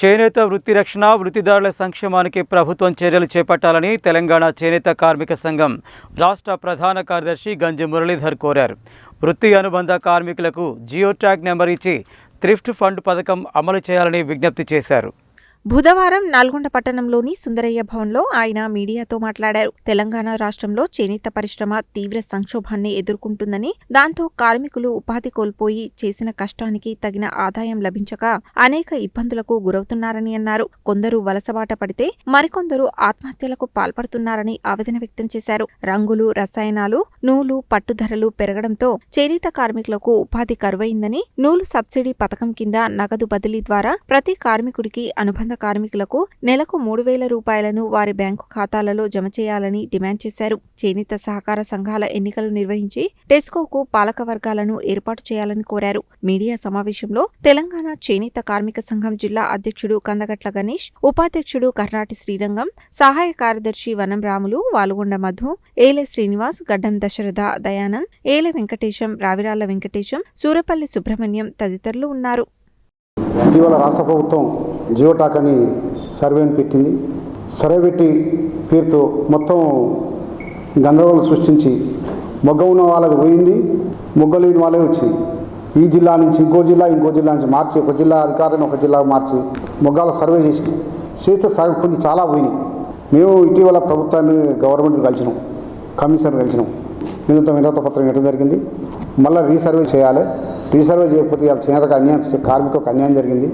చేనేత వృత్తి రక్షణ వృత్తిదారుల సంక్షేమానికి ప్రభుత్వం చర్యలు చేపట్టాలని తెలంగాణ చేనేత కార్మిక సంఘం రాష్ట్ర ప్రధాన కార్యదర్శి గంజి మురళీధర్ కోరారు. వృత్తి అనుబంధ కార్మికులకు జియో ట్యాగ్ నెంబర్ ఇచ్చి థ్రిఫ్ట్ ఫండ్ పథకం అమలు చేయాలని విజ్ఞప్తి చేశారు. బుధవారం నల్గొండ పట్టణంలోని సుందరయ్య భవన్లో ఆయన మీడియాతో మాట్లాడారు. తెలంగాణ రాష్ట్రంలో చేనేత పరిశ్రమ తీవ్ర సంక్షోభాన్ని ఎదుర్కొంటుందని దాంతో కార్మికులు ఉపాధి కోల్పోయి చేసిన కష్టానికి తగిన ఆదాయం లభించక అనేక ఇబ్బందులకు గురవుతున్నారని అన్నారు. కొందరు వలసబాట పడితే మరికొందరు ఆత్మహత్యలకు పాల్పడుతున్నారని ఆవేదన వ్యక్తం చేశారు. రంగులు రసాయనాలు నూలు పట్టు ధరలు పెరగడంతో చేనేత కార్మికులకు ఉపాధి కరువైందని నూలు సబ్సిడీ పథకం కింద నగదు బదిలీ ద్వారా ప్రతి కార్మికుడికి అనుబంధ కార్మికులకు నెలకు మూడు వేల రూపాయలను వారి బ్యాంకు ఖాతాలలో జమ చేయాలని డిమాండ్ చేశారు. చేనేత సహకార సంఘాల ఎన్నికలు నిర్వహించి టెస్కోకు పాలక వర్గాలను ఏర్పాటు చేయాలని కోరారు. మీడియా సమావేశంలో తెలంగాణ చేనేత కార్మిక సంఘం జిల్లా అధ్యక్షుడు కందగట్ల గణేష్ ఉపాధ్యక్షుడు కర్ణాటి శ్రీరంగం సహాయ కార్యదర్శి వనం రాములు వాలుగొండ మధు ఏలే శ్రీనివాస్ గడ్డం దశరథ దయానంద్ ఏలే వెంకటేశం రావిరాల వెంకటేశం సూరపల్లి సుబ్రహ్మణ్యం తదితరులు ఉన్నారు. ఇటీవల రాష్ట్ర ప్రభుత్వం జియోటాక్ అని సర్వేని పెట్టింది. సర్వే పెట్టి పేరుతో మొత్తం గందరగోళం సృష్టించి మొగ్గ ఉన్న వాళ్ళది పోయింది. మొగ్గ లేని వాళ్ళే వచ్చింది. ఈ జిల్లా నుంచి ఇంకో జిల్లా ఇంకో జిల్లా నుంచి మార్చి ఒక జిల్లా అధికారిని ఒక జిల్లా మార్చి మొగ్గాల సర్వే చేసి చేస్తే సగం కొన్ని చాలా పోయినాయి. మేము ఇటీవల ప్రభుత్వాన్ని గవర్నమెంట్ కలిసినాం కమిషనర్ కలిసినాం. వినూత్న వినూత్న పత్రం ఇవ్వడం జరిగింది. మళ్ళీ రీసర్వే చేయాలి. రీసర్వే చేయకపోతే వాళ్ళ చేనేతకు అన్యాయం కార్మికులకు అన్యాయం జరిగింది.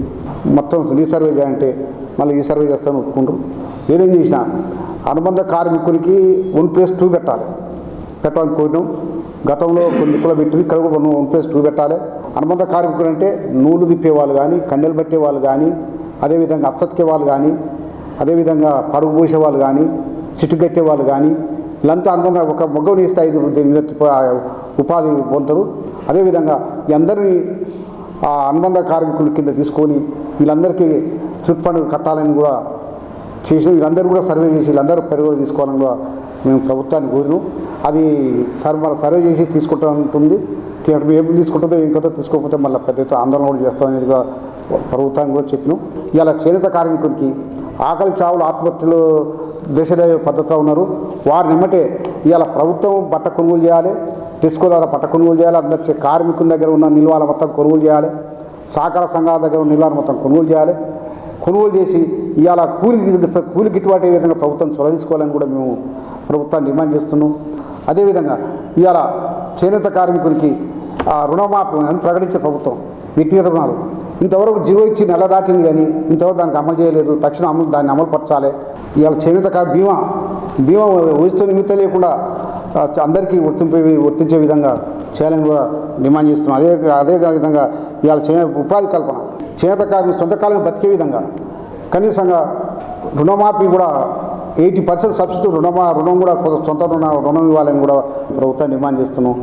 మొత్తం రీసర్వే చేయాలంటే మళ్ళీ ఈ సర్వే చేస్తామని ఒప్పుకుంటారు. ఏదేం చేసినా అనుబంధ కార్మికునికి వన్ ప్లస్ టూ పెట్టాలి. పెట్టాలని కోరినాం. గతంలో కొన్ని దిక్కులు ఇక్కడ కూడా వన్ వన్ ప్లస్ టూ పెట్టాలి. అనుబంధ కార్మికులు అంటే నూలు తిప్పే వాళ్ళు కానీ కన్నెలు పెట్టే వాళ్ళు కానీ అదేవిధంగా అచ్చతికే వాళ్ళు కానీ అదేవిధంగా పడుగు పోసేవాళ్ళు కానీ సిట్టుగట్టే వాళ్ళు కానీ లంచ అనుబంధ ఒక మొగ్గని ఇస్తే ఐదు ఉపాధి పొందుతారు. అదేవిధంగా ఈ అందరినీ ఆ అనుబంధ కార్మికుల కింద తీసుకొని వీళ్ళందరికీ ట్రిప్ ఫండ్ కట్టాలని కూడా చేసి వీళ్ళందరూ కూడా సర్వే చేసి వీళ్ళందరూ పెరుగుదల తీసుకోవాలని కూడా మేము ప్రభుత్వాన్ని కోరినాం అది సర్ మన సర్వే చేసి తీసుకుంటా ఉంటుంది ఏం తీసుకుంటుందో ఏం తీసుకోకపోతే మళ్ళీ పెద్ద ఆందోళన కూడా చేస్తాం అనేది కూడా ప్రభుత్వానికి కూడా చెప్పినాం. ఇలా చేనేత కార్మికుడికి ఆకలి చావులు ఆత్మహత్యలు దశలో పద్ధతిలో ఉన్నారు. వారిని ఎమ్మటే ఇవాళ ప్రభుత్వం బట్ట కొనుగోలు చేయాలి టెస్కో ద్వారా బట్ట కొనుగోలు చేయాలి అందరి కార్మికుల దగ్గర ఉన్న నిల్వల మొత్తం కొనుగోలు చేయాలి సహకార సంఘాల దగ్గర ఉన్న నిల్వలు మొత్తం కొనుగోలు చేయాలి. కొనుగోలు చేసి ఇవాళ కూలి కూలి గిట్టుబాటు అయ్యే విధంగా ప్రభుత్వం చొరవ తీసుకోవాలని కూడా మేము ప్రభుత్వాన్ని డిమాండ్ చేస్తున్నాం. అదేవిధంగా ఇవాళ చేనేత కార్మికునికి ఆ రుణమాఫీ అని ప్రకటించే ప్రభుత్వం వ్యక్తిగత రుణాలు ఇంతవరకు జీవో ఇచ్చి నెల దాటింది కానీ ఇంతవరకు దానికి అమలు చేయలేదు. తక్షణం అమలు దాన్ని అమలు పరచాలి. ఇవాళ చేనేత కా బీమా బీమా వయసుతో నిమిత్తం లేకుండా అందరికీ వర్తింపే వర్తించే విధంగా చేయాలని కూడా డిమాండ్ చేస్తున్నాం. అదే అదే విధంగా ఇవాళ చే ఉపాధి కల్పన చేనేత కార్మికులు సొంత కాలం బతికే విధంగా కనీసంగా రుణమాఫీ కూడా ఎయిటీ పర్సెంట్ సబ్సిడీ రుణమా రుణం కూడా సొంత రుణ రుణం ఇవ్వాలని కూడా ప్రభుత్వం డిమాండ్ చేస్తున్నాం.